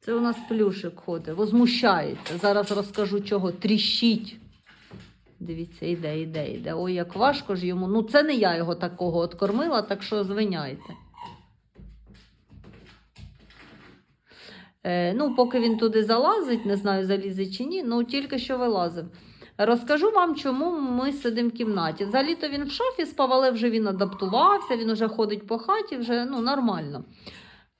Це у нас плюшик ходить, возмущається. Зараз розкажу чого. Тріщить. Дивіться, іде, іде, іде. Ой, як важко ж йому. Ну, це не я його такого от кормила, так що звиняйте. Е, ну, поки він туди залазить, не знаю, залізе чи ні, ну тільки що вилазив. Розкажу вам, чому ми сидимо в кімнаті. Взагалі-то він в шафі спав, але вже він адаптувався, він вже ходить по хаті, вже ну, нормально.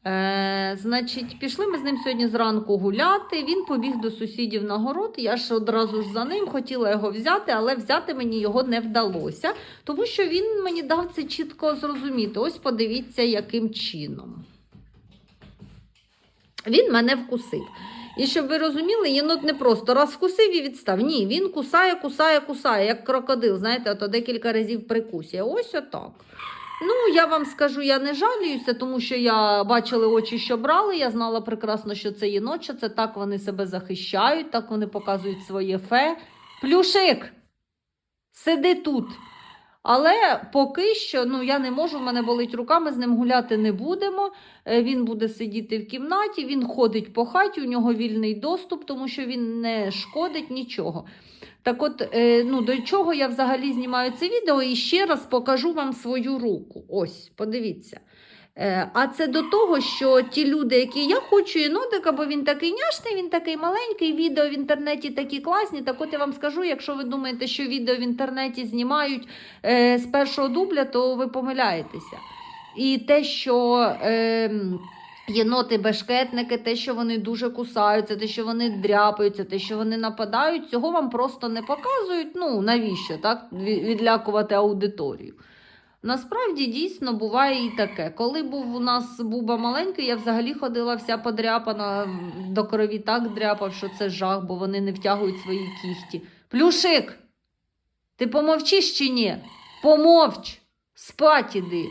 Е, значить, пішли ми з ним сьогодні зранку гуляти. Він побіг до сусідів на город. Я ж одразу ж за ним хотіла його взяти, але взяти мені його не вдалося, тому що він мені дав це чітко зрозуміти. Ось подивіться, яким чином. Він мене вкусив. І щоб ви розуміли, єнот не просто раз вкусив і відстав. Ні, він кусає, кусає, кусає, як крокодил, знаєте, то декілька разів прикусує. Ось отак. Ну, я вам скажу, я не жалююся, тому що я бачила очі, що брали. Я знала прекрасно, що це що це так вони себе захищають, так вони показують своє фе. Плюшик, сиди тут. Але поки що ну, я не можу, в мене болить рука, ми з ним гуляти не будемо. Е, Він буде сидіти в кімнаті, він ходить по хаті, у нього вільний доступ, тому що він не шкодить нічого. Так от, е, ну, до чого я взагалі знімаю це відео і ще раз покажу вам свою руку. Ось, подивіться. Е, А це до того, що ті люди, які я хочу єнотика, бо він такий няшний, він такий маленький, відео в інтернеті такі класні. Так от я вам скажу, якщо ви думаєте, що відео в інтернеті знімають е, з першого дубля, то ви помиляєтеся. І те, що е, єноти бешкетники, те, що вони дуже кусаються, те, що вони дряпаються, те, що вони нападають, цього вам просто не показують. Ну, навіщо так? Відлякувати аудиторію. Насправді дійсно буває і таке. Коли був у нас буба маленький, я взагалі ходила вся подряпана до крові так дряпав, що це жах, бо вони не втягують свої кіхті. Плюшик, ти помовчиш чи ні? Помовч, спать іди.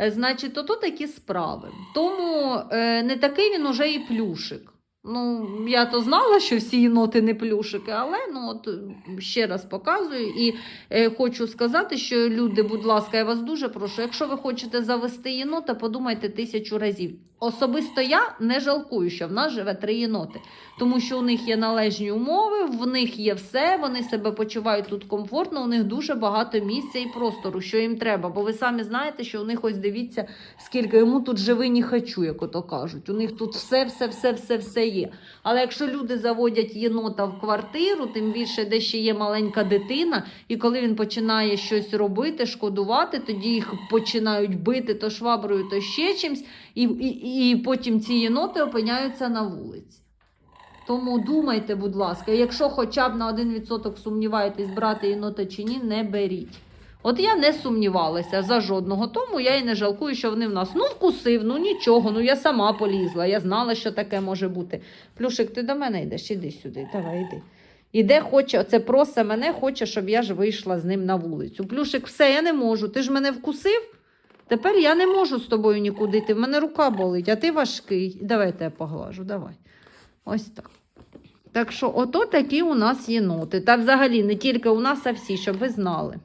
Е, Значить, ото такі справи. Тому е, не такий він уже і плюшик. Ну, я то знала, що всі єноти не плюшики, але ну от ще раз показую і е, хочу сказати, що люди, будь ласка, я вас дуже прошу, якщо ви хочете завести єнота, подумайте тисячу разів. Особисто я не жалкую, що в нас живе три єноти, тому що у них є належні умови, в них є все, вони себе почувають тут комфортно, у них дуже багато місця і простору, що їм треба. Бо ви самі знаєте, що у них ось дивіться, скільки йому тут живи не хочу, як ото кажуть. У них тут все, все, все, все, все є. Але якщо люди заводять єнота в квартиру, тим більше де ще є маленька дитина, і коли він починає щось робити, шкодувати, тоді їх починають бити то шваброю, то ще чимсь, і, і, і потім ці єноти опиняються на вулиці. Тому думайте, будь ласка, якщо хоча б на 1% сумніваєтесь, брати єнота чи ні, не беріть. От я не сумнівалася за жодного, тому я і не жалкую, що вони в нас ну вкусив, ну нічого, ну я сама полізла, я знала, що таке може бути. Плюшик, ти до мене йдеш, іди сюди, давай йди. Іде, хоче, оце просе мене, хоче, щоб я ж вийшла з ним на вулицю. Плюшик, все, я не можу. Ти ж мене вкусив? Тепер я не можу з тобою нікуди йти. В мене рука болить, а ти важкий. Давай я тебе поглажу, давай. Ось так. Так що, ото такі у нас єноти. Та взагалі не тільки у нас, а всі, щоб ви знали.